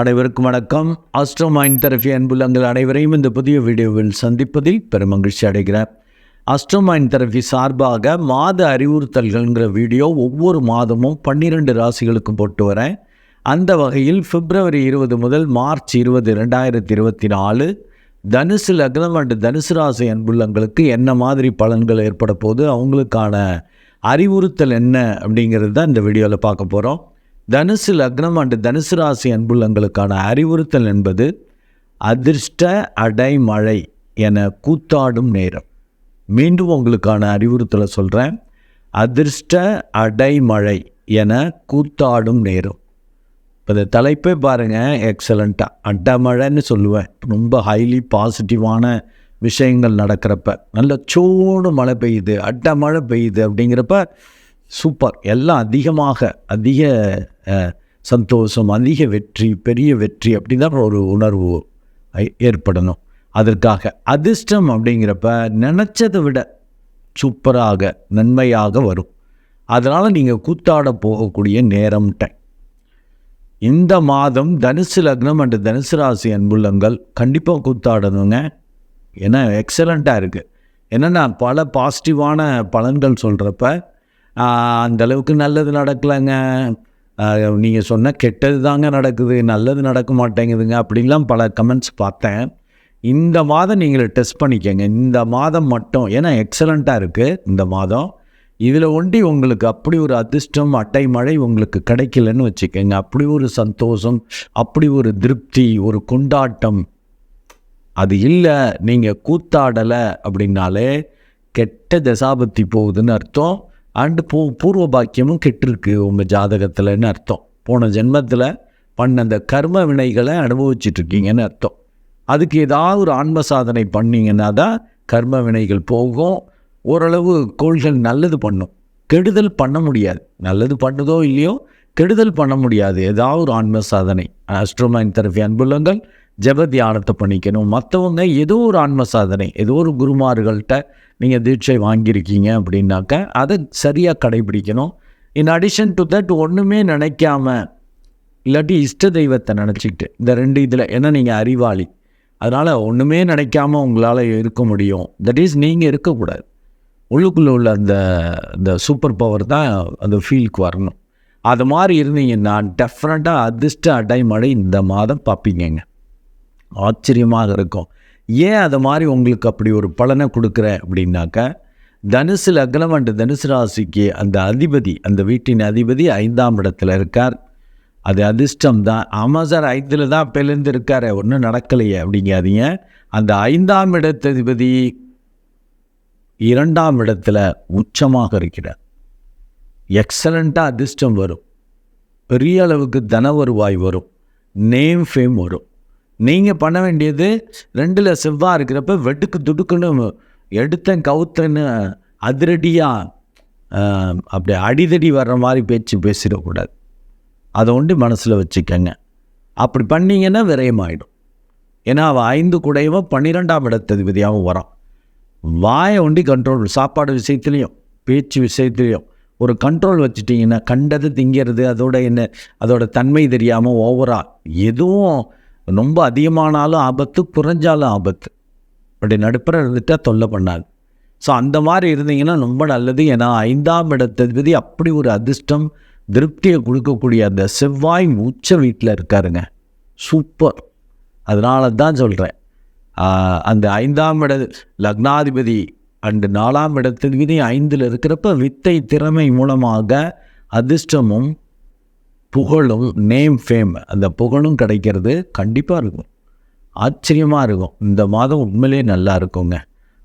அனைவருக்கும் வணக்கம். Astro mind therapy அன்புள்ளங்கள் அனைவரையும் இந்த புதிய வீடியோவில் சந்திப்பதில் பெருமகிழ்ச்சி அடைகிறேன். ஆஸ்ட்ரோ மைண்ட் தெரபி சார்பாக மாத அறிவுறுத்தல்கள்ங்கிற வீடியோ ஒவ்வொரு மாதமும் பன்னிரெண்டு ராசிகளுக்கும் போட்டு வரேன். அந்த வகையில் பிப்ரவரி இருபது முதல் மார்ச் இருபது ரெண்டாயிரத்தி இருபத்தி நாலு தனுசு லக்னம் அண்டு தனுசு ராசி அன்புள்ளங்களுக்கு என்ன மாதிரி பலன்கள் ஏற்பட போது அவங்களுக்கான அறிவுறுத்தல் என்ன அப்படிங்கிறது தான் இந்த வீடியோவில் பார்க்க போகிறோம் தனுசு லக்னம் அண்டு தனுசு ராசி அன்புள்ளங்களுக்கான அறிவுறுத்தல் என்பது அதிர்ஷ்ட அடைமழை என கூத்தாடும் நேரம். மீண்டும் உங்களுக்கான அறிவுறுத்தலை சொல்கிறேன் அதிர்ஷ்ட அடைமழை என கூத்தாடும் நேரம். இப்போ இந்த தலைப்பே பாருங்கள் எக்ஸலண்ட்டாக அட்டமழைன்னு சொல்லுவேன். ரொம்ப ஹைலி பாசிட்டிவான விஷயங்கள் நடக்கிறப்ப. நல்ல சூடு மழை பெய்யுது அட்டை மழை பெய்யுது அப்படிங்கிறப்ப சூப்பர். எல்லாம் அதிகமாக அதிக சந்தோஷம் அதிக வெற்றி பெரிய வெற்றி அப்படி ஒரு உணர்வு ஏற்படணும். அதற்காக அதிர்ஷ்டம் அப்படிங்கிறப்ப நினச்சதை விட சூப்பராக நன்மையாக வரும். அதனால் நீங்கள் கூத்தாட போகக்கூடிய நேரம்ட்டேன் இந்த மாதம் தனுசு லக்னம் அண்டு தனுசு ராசி அன்புள்ளங்கள் கண்டிப்பாக கூத்தாடணுங்க. ஏன்னா எக்ஸலண்ட்டாக இருக்குது என்னென்னா பல பாசிட்டிவான பலன்கள் சொல்கிறப்ப அந்த அளவுக்கு நல்லது நடக்கலைங்க. நீங்கள் சொன்ன கெட்டது தாங்க நடக்குது நல்லது நடக்க மாட்டேங்குதுங்க அப்படின்லாம் பல கமெண்ட்ஸ் பார்த்தேன். இந்த மாதம் நீங்கள் டெஸ்ட் பண்ணிக்கங்க. இந்த மாதம் மட்டும் ஏன்னா எக்ஸலண்ட்டாக இருக்குது இந்த மாதம். இதில் ஒண்டி உங்களுக்கு அப்படி ஒரு அதிர்ஷ்டம் அட்டை மழை உங்களுக்கு கிடைக்கலன்னு வச்சுக்கோங்க. அப்படி ஒரு சந்தோஷம் அப்படி ஒரு திருப்தி ஒரு கொண்டாட்டம். அது இல்லை நீங்கள் கூத்தாடலை அப்படின்னாலே கெட்ட தசாபத்தி போகுதுன்னு அர்த்தம். அண்டு பூ பூர்வ பாக்கியமும் கெட்டிருக்கு உங்கள் ஜாதகத்தில்னு அர்த்தம். போன ஜென்மத்தில் பண்ண அந்த கர்ம வினைகளை அனுபவிச்சிட்ருக்கீங்கன்னு அர்த்தம். அதுக்கு ஏதாவது ஒரு ஆன்ம சாதனை பண்ணீங்கன்னா தான் கர்ம வினைகள் போகும். ஓரளவு கோள்கள் நல்லது பண்ணும். கெடுதல் பண்ண முடியாது. நல்லது பண்ணுதோ இல்லையோ கெடுதல் பண்ண முடியாது. ஏதாவது ஒரு ஆன்ம சாதனை. அஸ்ட்ரோமைன் தெரபி அன்புள்ளங்கள் ஜப தியானத்தை பண்ணிக்கணும். மற்றவங்க ஏதோ ஒரு ஆன்ம சாதனை ஏதோ ஒரு குருமார்கள்ட்ட நீங்கள் தீட்சை வாங்கியிருக்கீங்க அப்படின்னாக்க அதை சரியாக கடைபிடிக்கணும். இன் அடிஷன் டு தட் ஒன்றுமே நினைக்காம இல்லாட்டி இஷ்ட தெய்வத்தை நினச்சிக்கிட்டு இந்த ரெண்டு இதில் ஏன்னா நீங்கள் அறிவாளி? அதனால் ஒன்றுமே நினைக்காம உங்களால் இருக்க முடியும். தட் இஸ் நீங்கள் இருக்கக்கூடாது. உள்ளுக்குள்ளே உள்ள அந்த அந்த சூப்பர் பவர் தான் அந்த ஃபீலுக்கு வரணும். அது மாதிரி இருந்தீங்கன்னா டெஃபினட்டாக அதிர்ஷ்ட அடைமழை இந்த மாதம் பார்ப்பீங்கங்க. ஆச்சரியமாக இருக்கும். ஏன் அது மாதிரி உங்களுக்கு அப்படி ஒரு பலனை கொடுக்குறேன் அப்படின்னாக்க தனுசு லக்னம் அண்டு தனுசு ராசிக்கு அந்த அதிபதி அந்த வீட்டின் அதிபதி ஐந்தாம் இடத்துல இருக்கார். அது அதிர்ஷ்டம் தான். ஆமாம் சார் ஐந்தில் தான் பிளந்து இருக்கார். ஒன்றும் நடக்கலையே அப்படிங்காதீங்க. அந்த ஐந்தாம் இடத்ததிபதி இரண்டாம் இடத்துல உச்சமாக இருக்கிறார். எக்ஸலண்ட்டாக அதிர்ஷ்டம் வரும். பெரிய அளவுக்கு தன வருவாய் வரும். நேம் ஃபேம் வரும். நீங்கள் பண்ண வேண்டியது ரெண்டில் செவ்வாய் இருக்கிறப்ப வெட்டுக்கு துடுக்குன்னு எடுத்தேன் கவுத்தன்னு அதிரடியாக அப்படி அடிதடி வர்ற மாதிரி பேச்சு பேசிடக்கூடாது. அதை ஒன்று மனசில் வச்சுக்கங்க. அப்படி பண்ணீங்கன்னா விரயமாயிடும். ஏன்னா அவள் ஐந்து குடையவும் பன்னிரெண்டாம் இடத்ததிபதியாகவும் வரான். வாயை ஒண்டி கண்ட்ரோல் சாப்பாடு விஷயத்துலேயும் பேச்சு விஷயத்துலேயும் ஒரு கண்ட்ரோல் வச்சுட்டிங்கன்னா கண்டது திங்கிறது அதோட என்ன அதோட தன்மை தெரியாமல் ஓவரால் எதுவும் ரொம்ப அதிகமானாலும் ஆபத்து குறைஞ்சாலும் ஆபத்து. அப்படி நடுப்புற இருந்துட்டா தொல்லை பண்ணாது. ஸோ அந்த மாதிரி இருந்தீங்கன்னா ரொம்ப நல்லது. ஏன்னா ஐந்தாம் இடத்ததிபதி அப்படி ஒரு அதிர்ஷ்டம் திருப்தியை கொடுக்கக்கூடிய அந்த செவ்வாய் உச்ச வீட்டில் இருக்காருங்க. சூப்பர். அதனால தான் சொல்கிறேன் அந்த ஐந்தாம் இட லக்னாதிபதி அண்டு நாலாம் இடத்ததிபதி ஐந்தில் இருக்கிறப்ப வித்தை திறமை மூலமாக அதிர்ஷ்டமும் புகழும் நேம் ஃபேம் அந்த புகழும் கிடைக்கிறது கண்டிப்பாக இருக்கும். ஆச்சரியமாக இருக்கும். இந்த மாதம் உண்மையிலே நல்லா இருக்குங்க.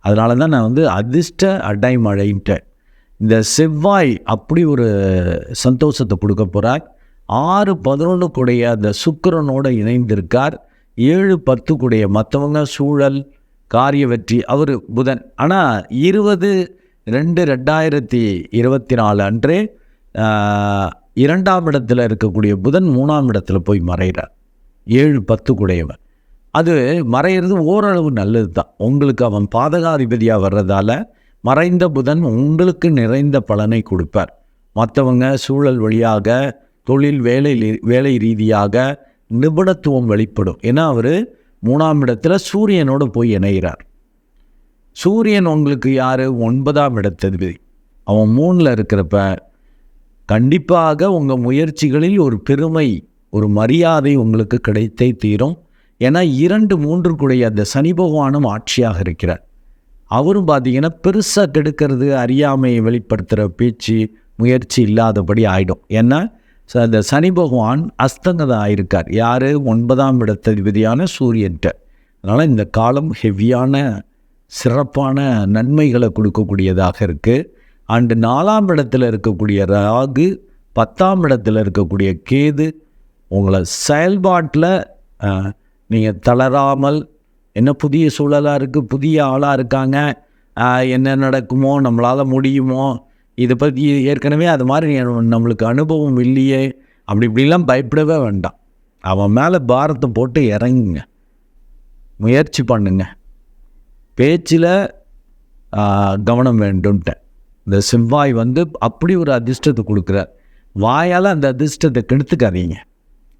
அதனால தான் நான் வந்து அதிர்ஷ்ட அடைமழைன்ட்டேன். இந்த செவ்வாய் அப்படி ஒரு சந்தோஷத்தை கொடுக்க போகிறார் ஆறு பதினொன்று கூடைய அந்த சுக்கரனோடு இணைந்திருக்கார். ஏழு பத்து கூடைய மற்றவங்க சூழல் காரிய வெற்றி அவர் புதன். ஆனால் இருபது ரெண்டு ரெண்டாயிரத்தி இருபத்தி நாலு அன்றே இரண்டாம் இடத்துல இருக்கக்கூடிய புதன் மூணாம் இடத்துல போய் மறைகிறார். ஏழு பத்து குடையவர் அது மறையிறது ஓரளவு நல்லது தான் உங்களுக்கு அவன் பாதகாதிபதியாக வர்றதால மறைந்த புதன் உங்களுக்கு நிறைந்த பலனை கொடுப்பார். மற்றவங்க சூழல் வழியாக தொழில் வேலை வேலை ரீதியாக நிபுணத்துவம் வெளிப்படும். ஏன்னா அவர் மூணாம் இடத்துல சூரியனோடு போய் இணைகிறார் சூரியன் உங்களுக்கு யார்? ஒன்பதாம் இடத்ததிபதி. அவன் மூணில் இருக்கிறப்ப கண்டிப்பாக உங்கள் முயற்சிகளில் ஒரு பெருமை ஒரு மரியாதை உங்களுக்கு கிடைத்தே தீரும். ஏன்னா இரண்டு மூன்றுக்குடைய அந்த சனி பகவானும் ஆட்சியாக இருக்கிறார். அவரும் பார்த்தீங்கன்னா பெருசாக கெடுக்கிறது அறியாமையை வெளிப்படுத்துகிற பேச்சு முயற்சி இல்லாதபடி ஆகிடும் ஏன்னா அந்த சனி பகவான் அஸ்தங்கதம் ஆயிருக்கார் யார்? ஒன்பதாம் இடத்ததிபதியான சூரியன்ட்ட. அதனால் இந்த காலம் ஹெவியான சிறப்பான நன்மைகளை கொடுக்கக்கூடியதாக இருக்குது அண்டு நாலாம் இடத்துல இருக்கக்கூடிய ராகு பத்தாம் இடத்துல இருக்கக்கூடிய கேது உங்களை செயல்பாட்டில் நீங்கள் தளராமல் என்ன புதிய சூழலாக இருக்குது புதிய ஆளாக இருக்காங்க என்ன நடக்குமோ நம்மளால் முடியுமோ இதை பற்றி ஏற்கனவே அது மாதிரி நம்மளுக்கு அனுபவம் இல்லையே அப்படி இப்படிலாம் பயப்படவே வேண்டாம். அவன் மேலே பாரத்தை போட்டு இறங்குங்க. முயற்சி பண்ணுங்க. பேச்சில் கவனம் வேண்டும்ட்டேன். இந்த செவ்வாய் வந்து அப்படி ஒரு அதிர்ஷ்டத்தை கொடுக்குறார். வாயால் அந்த அதிர்ஷ்டத்தை கெடுத்துக்காதீங்க.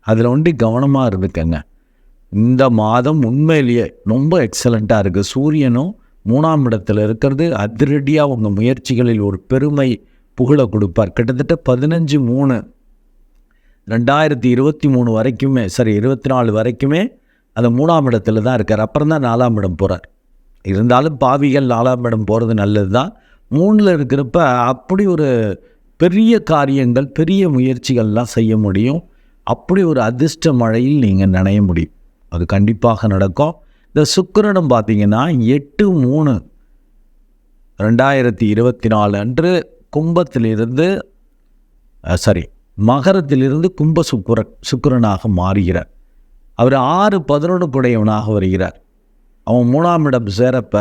அதில் ஒண்டி கவனமாக இருந்துக்கங்க. இந்த மாதம் உண்மையிலேயே ரொம்ப எக்ஸலண்ட்டாக இருக்குது சூரியனும் மூணாம் இடத்துல இருக்கிறது. அதிரடியாக உங்கள் முயற்சிகளில் ஒரு பெருமை புகழை கொடுப்பார். கிட்டத்தட்ட பதினஞ்சு மூணு ரெண்டாயிரத்தி இருபத்தி மூணு வரைக்குமே சரி இருபத்தி நாலு வரைக்குமே அந்த மூணாம் இடத்துல தான் இருக்கார். அப்புறம் தான் நாலாம் இடம் போகிறார் இருந்தாலும் பாவிகள் நாலாம் இடம் போகிறது நல்லது தான் மூணில் இருக்கிறப்ப அப்படி ஒரு பெரிய காரியங்கள் பெரிய முயற்சிகள்லாம் செய்ய முடியும். அப்படி ஒரு அதிர்ஷ்ட மழையில் நீங்கள் நனைய முடியும். அது கண்டிப்பாக நடக்கும். இந்த சுக்கரனும் பார்த்தீங்கன்னா எட்டு மூணு ரெண்டாயிரத்தி இருபத்தி நாலு அன்று கும்பத்திலிருந்து சாரி மகரத்திலிருந்து கும்ப சுக்குரன் சுக்கரனாக மாறுகிறார். அவர் ஆறு பதினொன்று புடையவனாக வருகிறார். அவன் மூணாம் இடம் சேரப்ப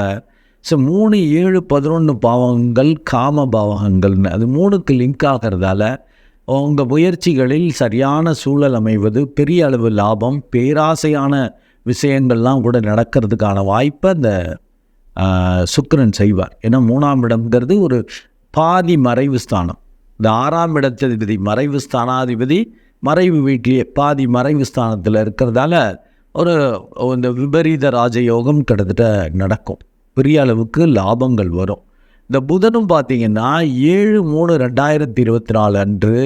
ஸோ மூணு ஏழு பதினொன்று பாவகங்கள் காம பாவகங்கள்னு. அது மூணுக்கு லிங்க் ஆகிறதால உங்கள் முயற்சிகளில் சரியான சூழல் அமைவது பெரிய அளவு லாபம் பேராசையான விஷயங்கள்லாம் கூட நடக்கிறதுக்கான வாய்ப்பை அந்த சுக்கரன் செய்வார். ஏன்னா மூணாம் இடம்ங்கிறது ஒரு பாதி மறைவு ஸ்தானம். இந்த ஆறாம் இடத்ததிபதி மறைவு ஸ்தானாதிபதி மறைவு வீட்டிலேயே பாதி மறைவு ஸ்தானத்தில் இருக்கிறதால ஒரு இந்த விபரீத ராஜயோகம் கிட்டத்தட்ட நடக்கும். பெரிய அளவுக்கு லாபங்கள் வரும். இந்த புதனும் பார்த்தீங்கன்னா ஏழு மூணு ரெண்டாயிரத்தி இருபத்தி நாலு அன்று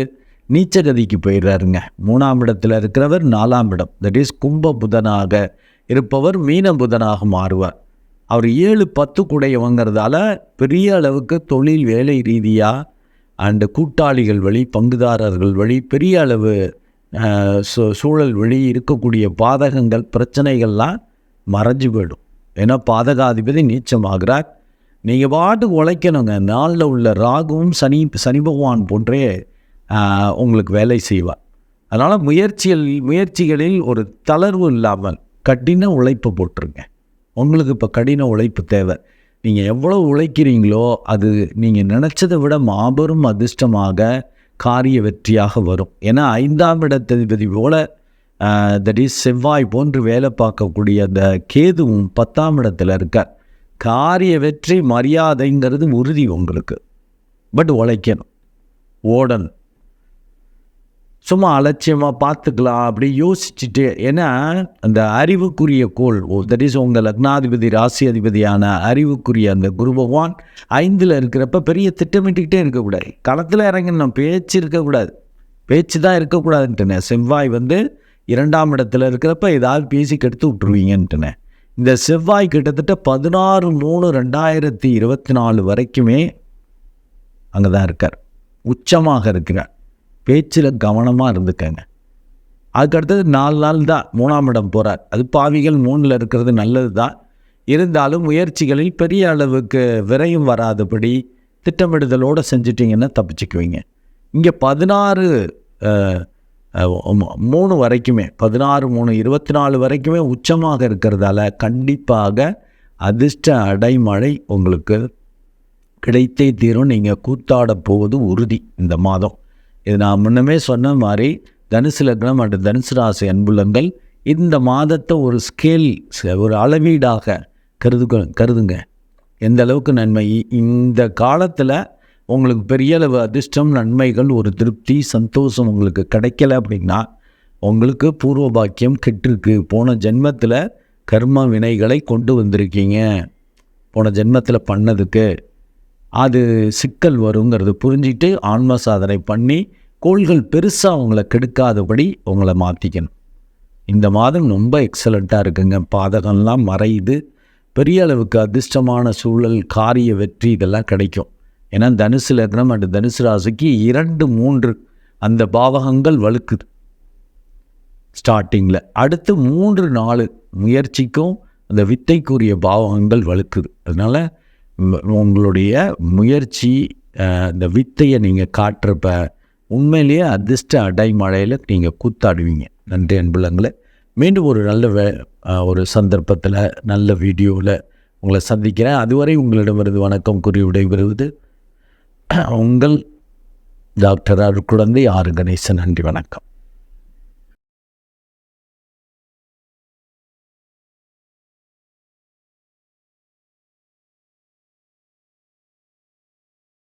நீச்சகதிக்கு போயிடுறாருங்க மூணாம் இடத்துல இருக்கிறவர் நாலாம் இடம். தட் இஸ் கும்ப புதனாக இருப்பவர் மீன புதனாக மாறுவார். அவர் ஏழு பத்து கூடையவங்கிறதால பெரிய அளவுக்கு தொழில் வேலை ரீதியாக அண்டு கூட்டாளிகள் வழி பங்குதாரர்கள் வழி பெரிய அளவு சூழல் வழி இருக்கக்கூடிய பாதகங்கள் பிரச்சனைகள்லாம் மறைஞ்சு போயிடும். ஏன்னா பாதகாதிபதி நீச்சமாகிறார்? நீங்கள் பாட்டுக்கு உழைக்கணுங்க. நாளில் உள்ள ராகுவும் சனி சனி பகவான் போன்றே உங்களுக்கு வேலை செய்வார். அதனால் முயற்சிகள் முயற்சிகளில் ஒரு தளர்வு இல்லாமல் கடின உழைப்பு போட்டுருங்க. உங்களுக்கு இப்போ கடின உழைப்பு தேவை. நீங்கள் எவ்வளோ உழைக்கிறீங்களோ அது நீங்கள் நினச்சதை விட மாபெரும் அதிர்ஷ்டமாக காரிய வெற்றியாக வரும். ஏன்னா ஐந்தாம் இடத்ததிபதி போல தட் இஸ் செவ்வாய் போன்று வேலை பார்க்கக்கூடிய அந்த கேதுவும் பத்தாம் இடத்துல இருக்கார். காரிய வெற்றி மரியாதைங்கிறது உறுதி உங்களுக்கு. பட் உழைக்கணும். ஓடணும். சும்மா அலட்சியமாக பார்த்துக்கலாம் அப்படி யோசிச்சுட்டு ஏன்னா அந்த அறிவுக்குரிய கோள் தட் இஸ் உங்கள் லக்னாதிபதி ராசி அதிபதியான அறிவுக்குரிய அந்த குரு பகவான் ஐந்தில் இருக்கிறப்ப பெரிய திட்டமிட்டுக்கிட்டே இருக்கக்கூடாது. களத்தில் இறங்கணும் பேச்சு இருக்கக்கூடாது. பேச்சு தான் இருக்கக்கூடாதுன்ட்டுனே செவ்வாய் வந்து இரண்டாம் இடத்துல இருக்கிறப்ப ஏதாவது பேசி கெடுத்து விட்டுருவீங்கன்ட்டுனேன் இந்த செவ்வாய் கிட்டத்தட்ட பதினாறு மூணு ரெண்டாயிரத்தி இருபத்தி நாலு வரைக்குமே அங்கே தான் இருக்கார். உச்சமாக இருக்கிறார். பேச்சில் கவனமாக இருந்துக்கங்க. அதுக்கடுத்தது நாலு நாள் தான் மூணாம் இடம் போகிறார் அது பாவிகள் மூணில் இருக்கிறது நல்லது தான் இருந்தாலும் முயற்சிகளில் பெரிய அளவுக்கு விரையும் வராதபடி திட்டமிடுதலோடு செஞ்சிட்டிங்கன்னா தப்பிச்சுக்குவீங்க. இங்கே பதினாறு மூணு வரைக்குமே பதினாறு மூணு இருபத்தி நாலு வரைக்குமே உச்சமாக இருக்கிறதால கண்டிப்பாக அதிர்ஷ்ட அடைமழை உங்களுக்கு கிடைத்தே தீரும். நீங்கள் கூத்தாட போவது உறுதி இந்த மாதம். இது நான் முன்னமே சொன்ன மாதிரி தனுசு லக்னம் மற்றும் தனுசு ராசி அன்புலங்கள் இந்த மாதத்தை ஒரு ஸ்கேல் ஒரு அளவீடாக கருது கருதுங்க. எந்த அளவுக்கு நன்மை? இந்த காலத்தில் உங்களுக்கு பெரிய அளவு அதிர்ஷ்டம் நன்மைகள் ஒரு திருப்தி சந்தோஷம் உங்களுக்கு கிடைக்கல அப்படின்னா உங்களுக்கு பூர்வ பாக்கியம் கெட்டிருக்கு. போன ஜென்மத்தில் கர்ம வினைகளை கொண்டு வந்திருக்கீங்க. போன ஜென்மத்தில் பண்ணதுக்கு அது சிக்கல் வருங்கிறது புரிஞ்சிட்டு ஆன்ம சாதனை பண்ணி கோள்கள் பெருசாக உங்களை கெடுக்காதபடி உங்களை மாற்றிக்கணும் இந்த மாதம் ரொம்ப எக்ஸலண்ட்டாக இருக்குங்க. பாதகம்லாம் மறையுது. பெரிய அளவுக்கு அதிர்ஷ்டமான சூழல் காரிய வெற்றி இதெல்லாம் கிடைக்கும். ஏன்னா தனுசு லக்னம் அண்டு தனுசு ராசிக்கு இரண்டு மூன்று அந்த பாவகங்கள் வலுக்குது. ஸ்டார்டிங்கில். அடுத்து மூன்று நாலு முயற்சிக்கும் அந்த வித்தைக்குரிய பாவகங்கள் வலுக்குது. அதனால் உங்களுடைய முயற்சி அந்த இந்த வித்தையை நீங்கள் காட்டுறப்ப உண்மையிலேயே அதிர்ஷ்ட அடைமழையில் நீங்கள் கூத்தாடுவீங்க. நன்றி அன்புலங்களை. மீண்டும் ஒரு நல்ல வே ஒரு சந்தர்ப்பத்தில் நல்ல வீடியோவில் உங்களை சந்திக்கிறேன். அதுவரை உங்களிடமிருந்து வணக்கம் கூறி விடைபெறுவது உங்கள் டாக்டர் அருட்குழந்தை ஆறு கணேசன் நன்றி வணக்கம்.